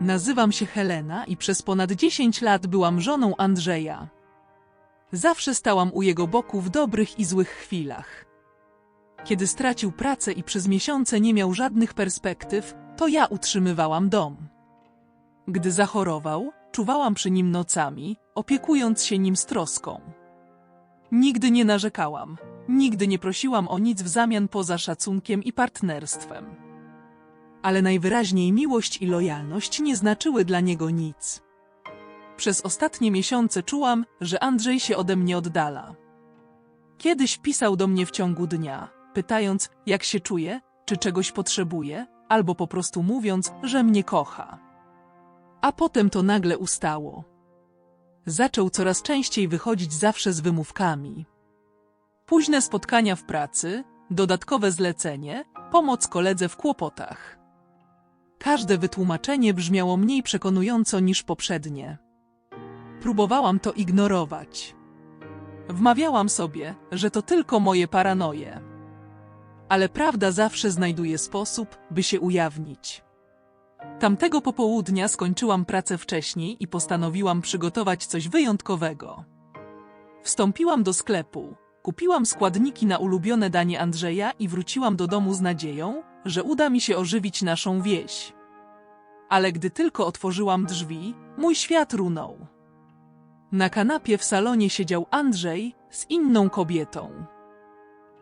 Nazywam się Helena i przez ponad 10 lat byłam żoną Andrzeja. Zawsze stałam u jego boku w dobrych i złych chwilach. Kiedy stracił pracę i przez miesiące nie miał żadnych perspektyw, to ja utrzymywałam dom. Gdy zachorował, czuwałam przy nim nocami, opiekując się nim z troską. Nigdy nie narzekałam, nigdy nie prosiłam o nic w zamian poza szacunkiem i partnerstwem. Ale najwyraźniej miłość i lojalność nie znaczyły dla niego nic. Przez ostatnie miesiące czułam, że Andrzej się ode mnie oddala. Kiedyś pisał do mnie w ciągu dnia, pytając, jak się czuję, czy czegoś potrzebuję, albo po prostu mówiąc, że mnie kocha. A potem to nagle ustało. Zaczął coraz częściej wychodzić zawsze z wymówkami. Późne spotkania w pracy, dodatkowe zlecenie, pomoc koledze w kłopotach. Każde wytłumaczenie brzmiało mniej przekonująco niż poprzednie. Próbowałam to ignorować. Wmawiałam sobie, że to tylko moje paranoje. Ale prawda zawsze znajduje sposób, by się ujawnić. Tamtego popołudnia skończyłam pracę wcześniej i postanowiłam przygotować coś wyjątkowego. Wstąpiłam do sklepu, kupiłam składniki na ulubione danie Andrzeja i wróciłam do domu z nadzieją, że uda mi się ożywić naszą wieś. Ale gdy tylko otworzyłam drzwi, mój świat runął. Na kanapie w salonie siedział Andrzej z inną kobietą.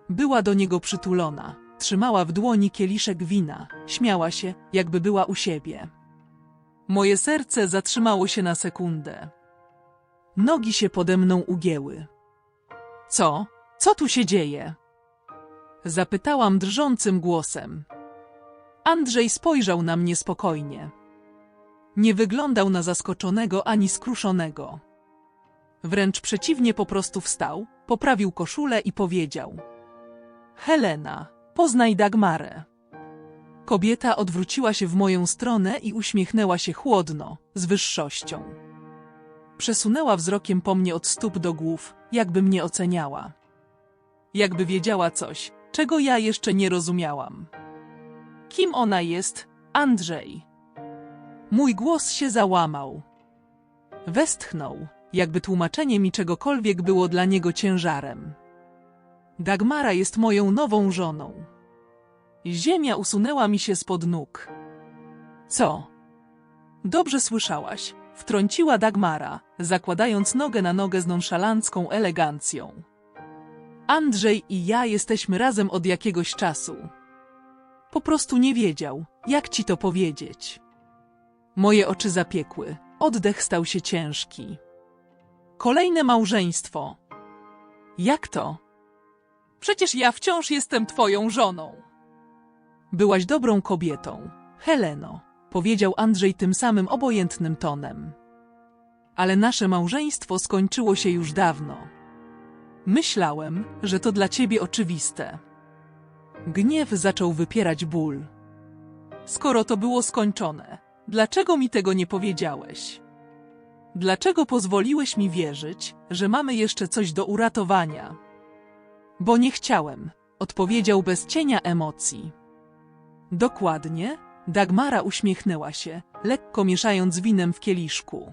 Była do niego przytulona, trzymała w dłoni kieliszek wina, śmiała się, jakby była u siebie. Moje serce zatrzymało się na sekundę. Nogi się pode mną ugięły. Co? Co tu się dzieje? Zapytałam drżącym głosem. Andrzej spojrzał na mnie spokojnie. Nie wyglądał na zaskoczonego ani skruszonego. Wręcz przeciwnie, po prostu wstał, poprawił koszulę i powiedział: Helena, poznaj Dagmarę. Kobieta odwróciła się w moją stronę i uśmiechnęła się chłodno, z wyższością. Przesunęła wzrokiem po mnie od stóp do głów, jakby mnie oceniała. Jakby wiedziała coś, czego ja jeszcze nie rozumiałam. Kim ona jest? Andrzej. Mój głos się załamał. Westchnął, jakby tłumaczenie mi czegokolwiek było dla niego ciężarem. Dagmara jest moją nową żoną. Ziemia usunęła mi się spod nóg. Co? Dobrze słyszałaś, wtrąciła Dagmara, zakładając nogę na nogę z nonszalancką elegancją. Andrzej i ja jesteśmy razem od jakiegoś czasu. Po prostu nie wiedział, jak ci to powiedzieć. Moje oczy zapiekły, oddech stał się ciężki. Kolejne małżeństwo. Jak to? Przecież ja wciąż jestem twoją żoną. Byłaś dobrą kobietą, Heleno, powiedział Andrzej tym samym obojętnym tonem. Ale nasze małżeństwo skończyło się już dawno. Myślałem, że to dla ciebie oczywiste. Gniew zaczął wypierać ból. Skoro to było skończone, dlaczego mi tego nie powiedziałeś? Dlaczego pozwoliłeś mi wierzyć, że mamy jeszcze coś do uratowania? Bo nie chciałem, odpowiedział bez cienia emocji. Dokładnie, Dagmara uśmiechnęła się, lekko mieszając winem w kieliszku.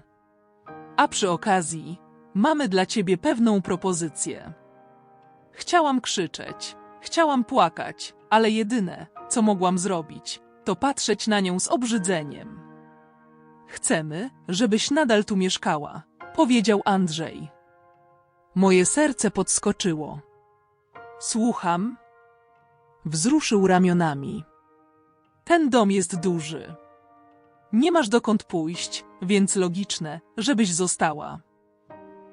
A przy okazji, mamy dla ciebie pewną propozycję. Chciałam krzyczeć, chciałam płakać, ale jedyne, co mogłam zrobić, to patrzeć na nią z obrzydzeniem. Chcemy, żebyś nadal tu mieszkała, powiedział Andrzej. Moje serce podskoczyło. Słucham. Wzruszył ramionami. Ten dom jest duży. Nie masz dokąd pójść, więc logiczne, żebyś została.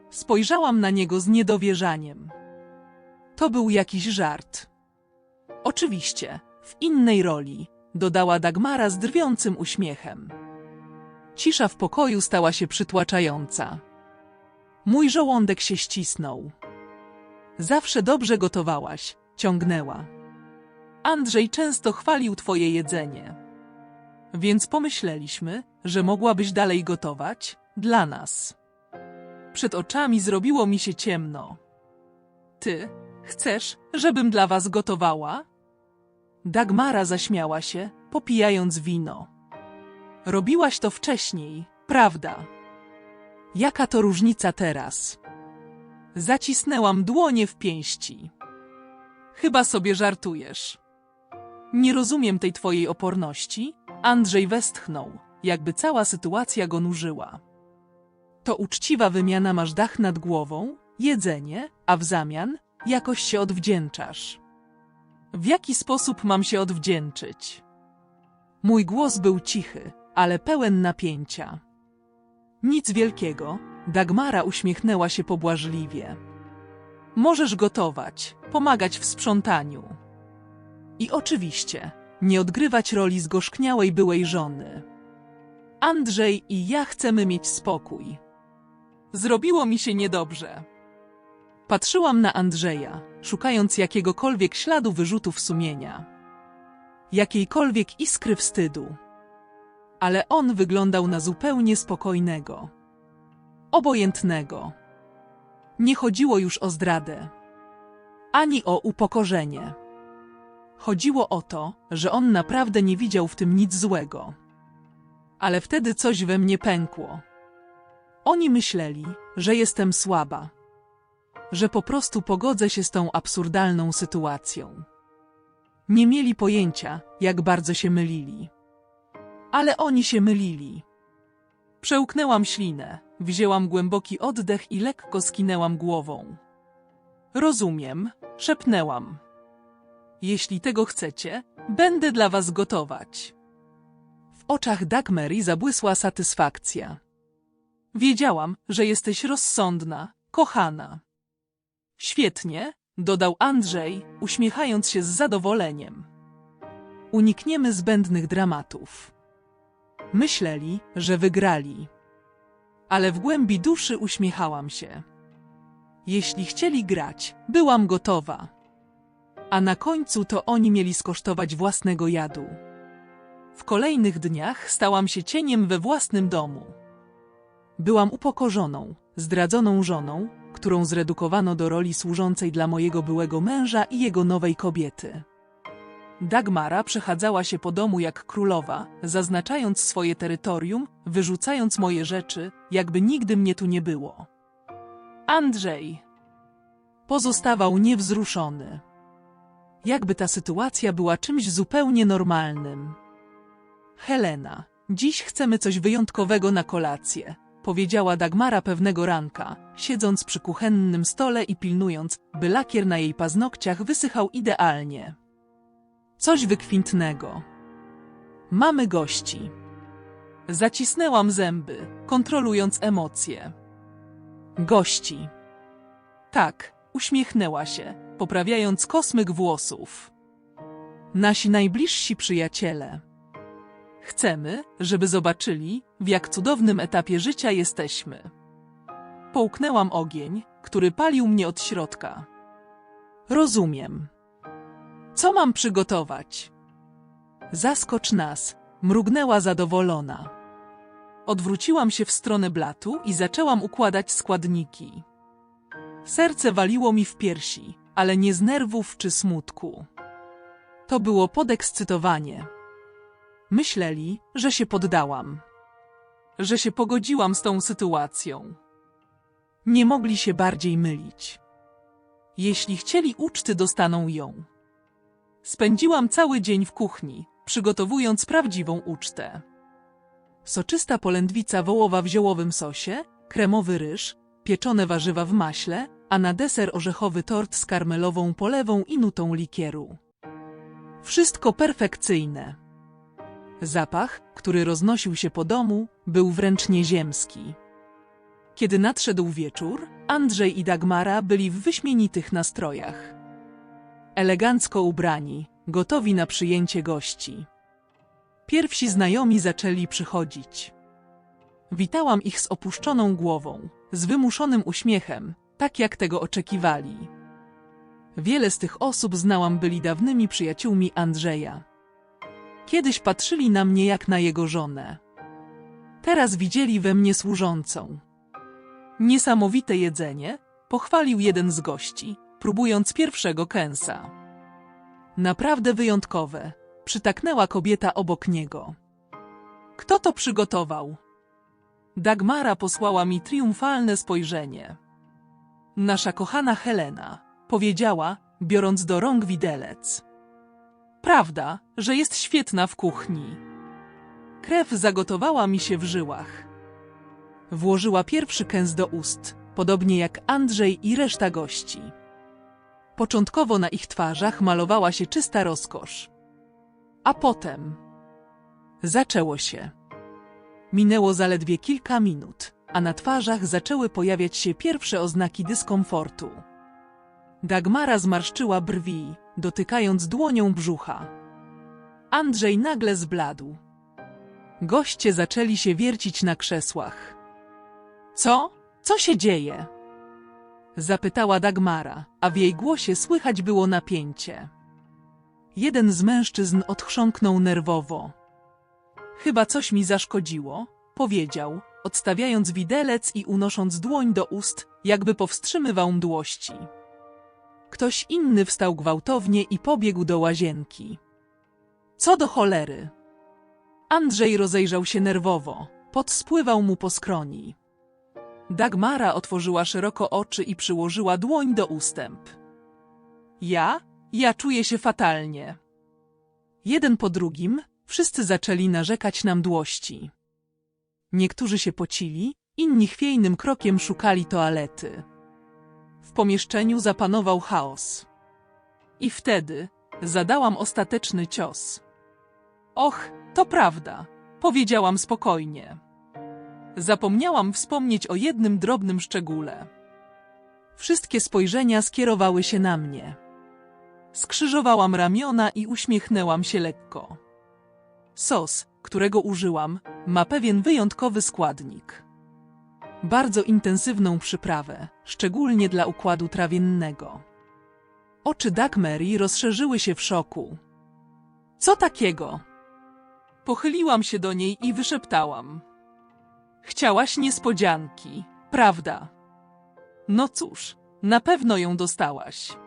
Spojrzałam na niego z niedowierzaniem. To był jakiś żart. Oczywiście, w innej roli, dodała Dagmara z drwiącym uśmiechem. Cisza w pokoju stała się przytłaczająca. Mój żołądek się ścisnął. Zawsze dobrze gotowałaś, ciągnęła. Andrzej często chwalił twoje jedzenie. Więc pomyśleliśmy, że mogłabyś dalej gotować dla nas. Przed oczami zrobiło mi się ciemno. Ty chcesz, żebym dla was gotowała? Dagmara zaśmiała się, popijając wino. Robiłaś to wcześniej, prawda? Jaka to różnica teraz? Zacisnęłam dłonie w pięści. Chyba sobie żartujesz. Nie rozumiem tej twojej oporności. Andrzej westchnął, jakby cała sytuacja go nużyła. To uczciwa wymiana masz dach nad głową, jedzenie, a w zamian jakoś się odwdzięczasz. W jaki sposób mam się odwdzięczyć? Mój głos był cichy, ale pełen napięcia. Nic wielkiego, Dagmara uśmiechnęła się pobłażliwie. Możesz gotować, pomagać w sprzątaniu. I oczywiście, nie odgrywać roli zgorzkniałej byłej żony. Andrzej i ja chcemy mieć spokój. Zrobiło mi się niedobrze. Patrzyłam na Andrzeja, szukając jakiegokolwiek śladu wyrzutów sumienia. Jakiejkolwiek iskry wstydu. Ale on wyglądał na zupełnie spokojnego. Obojętnego. Nie chodziło już o zdradę. Ani o upokorzenie. Chodziło o to, że on naprawdę nie widział w tym nic złego. Ale wtedy coś we mnie pękło. Oni myśleli, że jestem słaba. Że po prostu pogodzę się z tą absurdalną sytuacją. Nie mieli pojęcia, jak bardzo się mylili. Ale oni się mylili. Przełknęłam ślinę, wzięłam głęboki oddech i lekko skinęłam głową. Rozumiem, szepnęłam. Jeśli tego chcecie, będę dla was gotować. W oczach Dagmary zabłysła satysfakcja. Wiedziałam, że jesteś rozsądna, kochana. Świetnie, dodał Andrzej, uśmiechając się z zadowoleniem. Unikniemy zbędnych dramatów. Myśleli, że wygrali. Ale w głębi duszy uśmiechałam się. Jeśli chcieli grać, byłam gotowa. A na końcu to oni mieli skosztować własnego jadu. W kolejnych dniach stałam się cieniem we własnym domu. Byłam upokorzoną, zdradzoną żoną, którą zredukowano do roli służącej dla mojego byłego męża i jego nowej kobiety. Dagmara przechadzała się po domu jak królowa, zaznaczając swoje terytorium, wyrzucając moje rzeczy, jakby nigdy mnie tu nie było. Andrzej pozostawał niewzruszony. Jakby ta sytuacja była czymś zupełnie normalnym. Helena, dziś chcemy coś wyjątkowego na kolację, powiedziała Dagmara pewnego ranka, siedząc przy kuchennym stole i pilnując, by lakier na jej paznokciach wysychał idealnie. Coś wykwintnego. Mamy gości. Zacisnęłam zęby, kontrolując emocje. Gości. Tak, uśmiechnęła się, poprawiając kosmyk włosów. Nasi najbliżsi przyjaciele. Chcemy, żeby zobaczyli, w jak cudownym etapie życia jesteśmy. Połknęłam ogień, który palił mnie od środka. Rozumiem. Co mam przygotować? Zaskocz nas, mrugnęła zadowolona. Odwróciłam się w stronę blatu i zaczęłam układać składniki. Serce waliło mi w piersi, ale nie z nerwów czy smutku. To było podekscytowanie. Myśleli, że się poddałam. Że się pogodziłam z tą sytuacją. Nie mogli się bardziej mylić. Jeśli chcieli uczty, dostaną ją. Spędziłam cały dzień w kuchni, przygotowując prawdziwą ucztę. Soczysta polędwica wołowa w ziołowym sosie, kremowy ryż, pieczone warzywa w maśle, a na deser orzechowy tort z karmelową polewą i nutą likieru. Wszystko perfekcyjne. Zapach, który roznosił się po domu, był wręcz nieziemski. Kiedy nadszedł wieczór, Andrzej i Dagmara byli w wyśmienitych nastrojach. Elegancko ubrani, gotowi na przyjęcie gości. Pierwsi znajomi zaczęli przychodzić. Witałam ich z opuszczoną głową, z wymuszonym uśmiechem, tak jak tego oczekiwali. Wiele z tych osób znałam byli dawnymi przyjaciółmi Andrzeja. Kiedyś patrzyli na mnie jak na jego żonę. Teraz widzieli we mnie służącą. Niesamowite jedzenie, pochwalił jeden z gości, próbując pierwszego kęsa. Naprawdę wyjątkowe, przytaknęła kobieta obok niego. Kto to przygotował? Dagmara posłała mi triumfalne spojrzenie. Nasza kochana Helena, powiedziała, biorąc do rąk widelec. Prawda, że jest świetna w kuchni. Krew zagotowała mi się w żyłach. Włożyła pierwszy kęs do ust, podobnie jak Andrzej i reszta gości. Początkowo na ich twarzach malowała się czysta rozkosz. A potem zaczęło się. Minęło zaledwie kilka minut, a na twarzach zaczęły pojawiać się pierwsze oznaki dyskomfortu. Dagmara zmarszczyła brwi, dotykając dłonią brzucha. Andrzej nagle zbladł. Goście zaczęli się wiercić na krzesłach. Co? Co się dzieje? Zapytała Dagmara, a w jej głosie słychać było napięcie. Jeden z mężczyzn odchrząknął nerwowo. Chyba coś mi zaszkodziło, powiedział, odstawiając widelec i unosząc dłoń do ust, jakby powstrzymywał mdłości. Ktoś inny wstał gwałtownie i pobiegł do łazienki. Co do cholery? Andrzej rozejrzał się nerwowo, pot spływał mu po skroni. Dagmara otworzyła szeroko oczy i przyłożyła dłoń do ustęp. Ja? Ja czuję się fatalnie. Jeden po drugim, wszyscy zaczęli narzekać na mdłości. Niektórzy się pocili, inni chwiejnym krokiem szukali toalety. W pomieszczeniu zapanował chaos. I wtedy zadałam ostateczny cios. Och, to prawda, powiedziałam spokojnie. Zapomniałam wspomnieć o jednym drobnym szczególe. Wszystkie spojrzenia skierowały się na mnie. Skrzyżowałam ramiona i uśmiechnęłam się lekko. Sos, którego użyłam, ma pewien wyjątkowy składnik. Bardzo intensywną przyprawę, szczególnie dla układu trawiennego. Oczy Dagmary rozszerzyły się w szoku. Co takiego? Pochyliłam się do niej i wyszeptałam. Chciałaś niespodzianki, prawda? No cóż, na pewno ją dostałaś.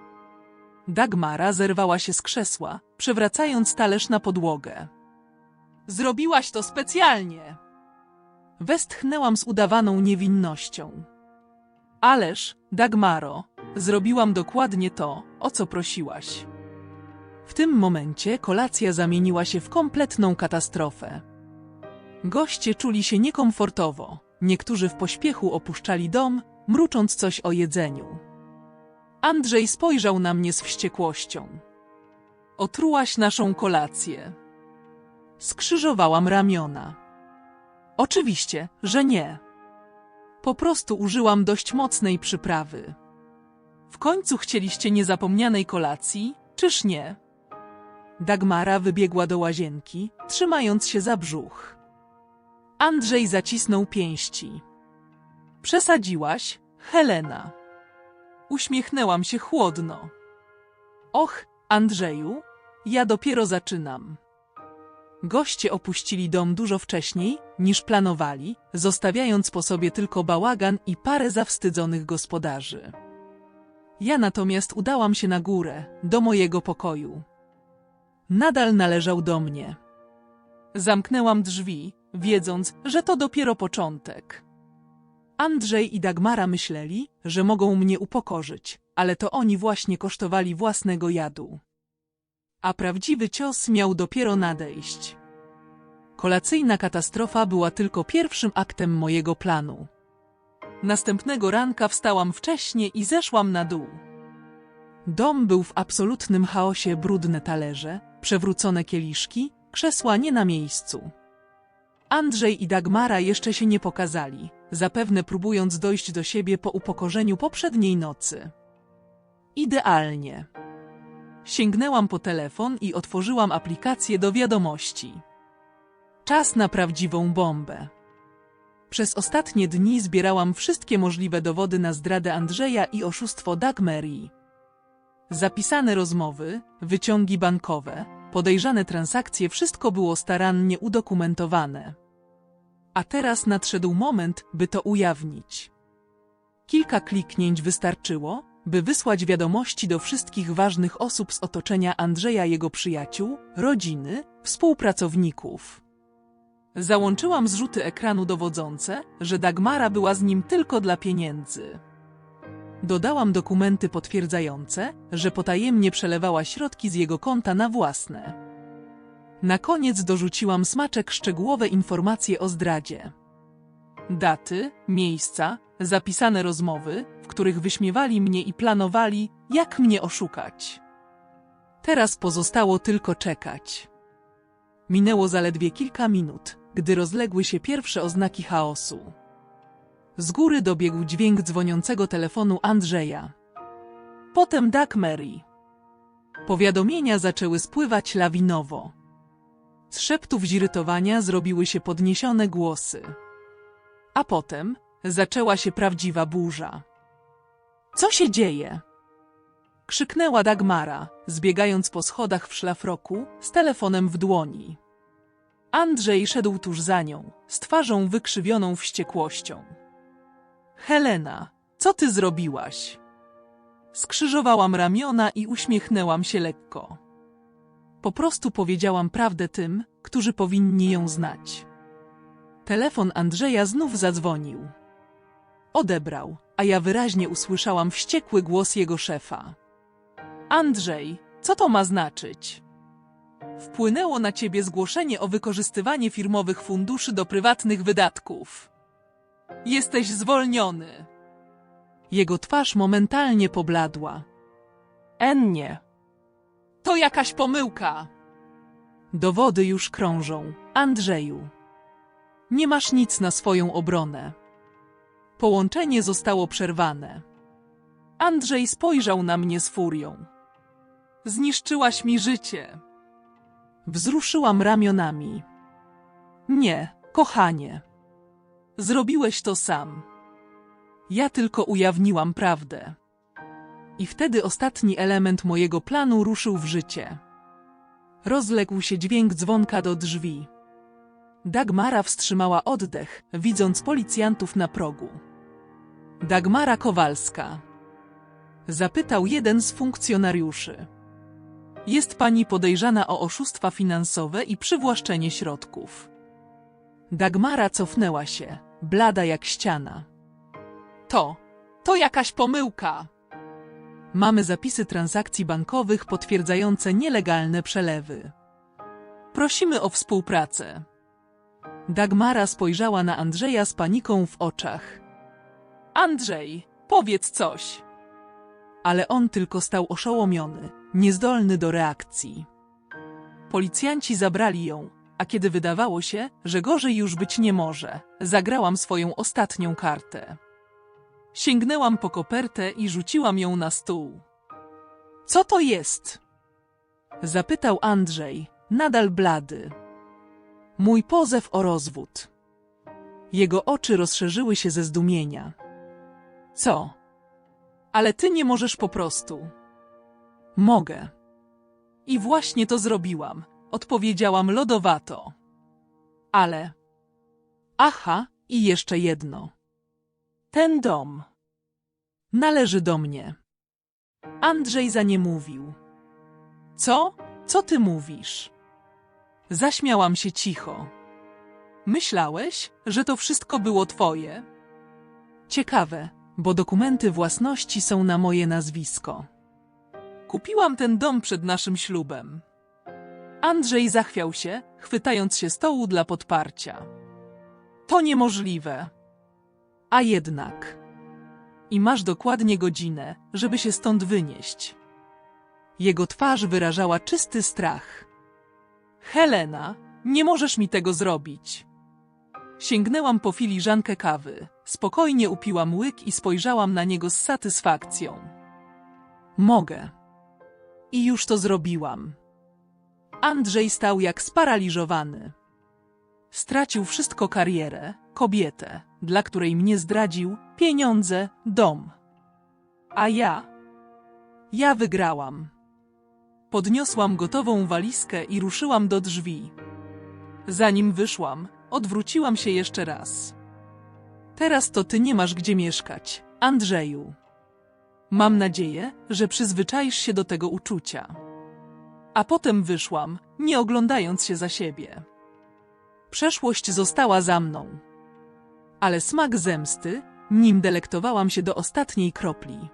Dagmara zerwała się z krzesła, przewracając talerz na podłogę. Zrobiłaś to specjalnie! Westchnęłam z udawaną niewinnością. Ależ, Dagmaro, zrobiłam dokładnie to, o co prosiłaś. W tym momencie kolacja zamieniła się w kompletną katastrofę. Goście czuli się niekomfortowo, niektórzy w pośpiechu opuszczali dom, mrucząc coś o jedzeniu. Andrzej spojrzał na mnie z wściekłością. Otrułaś naszą kolację. Skrzyżowałam ramiona. Oczywiście, że nie. Po prostu użyłam dość mocnej przyprawy. W końcu chcieliście niezapomnianej kolacji, czyż nie? Dagmara wybiegła do łazienki, trzymając się za brzuch. Andrzej zacisnął pięści. Przesadziłaś, Helena. Uśmiechnęłam się chłodno. Och, Andrzeju, ja dopiero zaczynam. Goście opuścili dom dużo wcześniej, niż planowali, zostawiając po sobie tylko bałagan i parę zawstydzonych gospodarzy. Ja natomiast udałam się na górę, do mojego pokoju. Nadal należał do mnie. Zamknęłam drzwi, wiedząc, że to dopiero początek. Andrzej i Dagmara myśleli, że mogą mnie upokorzyć, ale to oni właśnie kosztowali własnego jadu. A prawdziwy cios miał dopiero nadejść. Kolacyjna katastrofa była tylko pierwszym aktem mojego planu. Następnego ranka wstałam wcześnie i zeszłam na dół. Dom był w absolutnym chaosie brudne talerze, przewrócone kieliszki, krzesła nie na miejscu. Andrzej i Dagmara jeszcze się nie pokazali, zapewne próbując dojść do siebie po upokorzeniu poprzedniej nocy. Idealnie. Sięgnęłam po telefon i otworzyłam aplikację do wiadomości. Czas na prawdziwą bombę. Przez ostatnie dni zbierałam wszystkie możliwe dowody na zdradę Andrzeja i oszustwo Dagmary. Zapisane rozmowy, wyciągi bankowe, podejrzane transakcje wszystko było starannie udokumentowane. A teraz nadszedł moment, by to ujawnić. Kilka kliknięć wystarczyło, by wysłać wiadomości do wszystkich ważnych osób z otoczenia Andrzeja jego przyjaciół, rodziny, współpracowników. Załączyłam zrzuty ekranu dowodzące, że Dagmara była z nim tylko dla pieniędzy. Dodałam dokumenty potwierdzające, że potajemnie przelewała środki z jego konta na własne. Na koniec dorzuciłam smaczek szczegółowe informacje o zdradzie. Daty, miejsca, zapisane rozmowy, w których wyśmiewali mnie i planowali, jak mnie oszukać. Teraz pozostało tylko czekać. Minęło zaledwie kilka minut, gdy rozległy się pierwsze oznaki chaosu. Z góry dobiegł dźwięk dzwoniącego telefonu Andrzeja. Potem Doug Mary. Powiadomienia zaczęły spływać lawinowo. Z szeptów zirytowania zrobiły się podniesione głosy. A potem zaczęła się prawdziwa burza. Co się dzieje? Krzyknęła Dagmara, zbiegając po schodach w szlafroku, z telefonem w dłoni. Andrzej szedł tuż za nią, z twarzą wykrzywioną wściekłością. Helena, co ty zrobiłaś? Skrzyżowałam ramiona i uśmiechnęłam się lekko. Po prostu powiedziałam prawdę tym, którzy powinni ją znać. Telefon Andrzeja znów zadzwonił. Odebrał, a ja wyraźnie usłyszałam wściekły głos jego szefa. Andrzej, co to ma znaczyć? Wpłynęło na ciebie zgłoszenie o wykorzystywanie firmowych funduszy do prywatnych wydatków. Jesteś zwolniony. Jego twarz momentalnie pobladła. Ennie. To jakaś pomyłka. Dowody już krążą. Andrzeju. Nie masz nic na swoją obronę. Połączenie zostało przerwane. Andrzej spojrzał na mnie z furią. Zniszczyłaś mi życie. Wzruszyłam ramionami. Nie, kochanie. Zrobiłeś to sam. Ja tylko ujawniłam prawdę. I wtedy ostatni element mojego planu ruszył w życie. Rozległ się dźwięk dzwonka do drzwi. Dagmara wstrzymała oddech, widząc policjantów na progu. Dagmara Kowalska. Zapytał jeden z funkcjonariuszy. Jest pani podejrzana o oszustwa finansowe i przywłaszczenie środków. Dagmara cofnęła się, blada jak ściana. To, to jakaś pomyłka. Mamy zapisy transakcji bankowych potwierdzające nielegalne przelewy. Prosimy o współpracę. Dagmara spojrzała na Andrzeja z paniką w oczach. Andrzej, powiedz coś. Ale on tylko stał oszołomiony, niezdolny do reakcji. Policjanci zabrali ją, a kiedy wydawało się, że gorzej już być nie może, zagrałam swoją ostatnią kartę. Sięgnęłam po kopertę i rzuciłam ją na stół. Co to jest? Zapytał Andrzej, nadal blady. Mój pozew o rozwód. Jego oczy rozszerzyły się ze zdumienia. Co? Ale ty nie możesz po prostu. Mogę. I właśnie to zrobiłam, odpowiedziałam lodowato. Ale. Aha, i jeszcze jedno. Ten dom należy do mnie. Andrzej za nie mówił. Co? Co ty mówisz? Zaśmiałam się cicho. Myślałeś, że to wszystko było twoje? Ciekawe, bo dokumenty własności są na moje nazwisko. Kupiłam ten dom przed naszym ślubem. Andrzej zachwiał się, chwytając się stołu dla podparcia. To niemożliwe. A jednak. I masz dokładnie godzinę, żeby się stąd wynieść. Jego twarz wyrażała czysty strach. Helena, nie możesz mi tego zrobić. Sięgnęłam po filiżankę kawy, spokojnie upiłam łyk i spojrzałam na niego z satysfakcją. Mogę. I już to zrobiłam. Andrzej stał jak sparaliżowany. Stracił wszystko karierę, kobietę, dla której mnie zdradził, pieniądze, dom. A ja. Ja wygrałam. Podniosłam gotową walizkę i ruszyłam do drzwi. Zanim wyszłam, odwróciłam się jeszcze raz. Teraz to ty nie masz gdzie mieszkać, Andrzeju. Mam nadzieję, że przyzwyczaisz się do tego uczucia. A potem wyszłam, nie oglądając się za siebie. Przeszłość została za mną. Ale smak zemsty, nim delektowałam się do ostatniej kropli.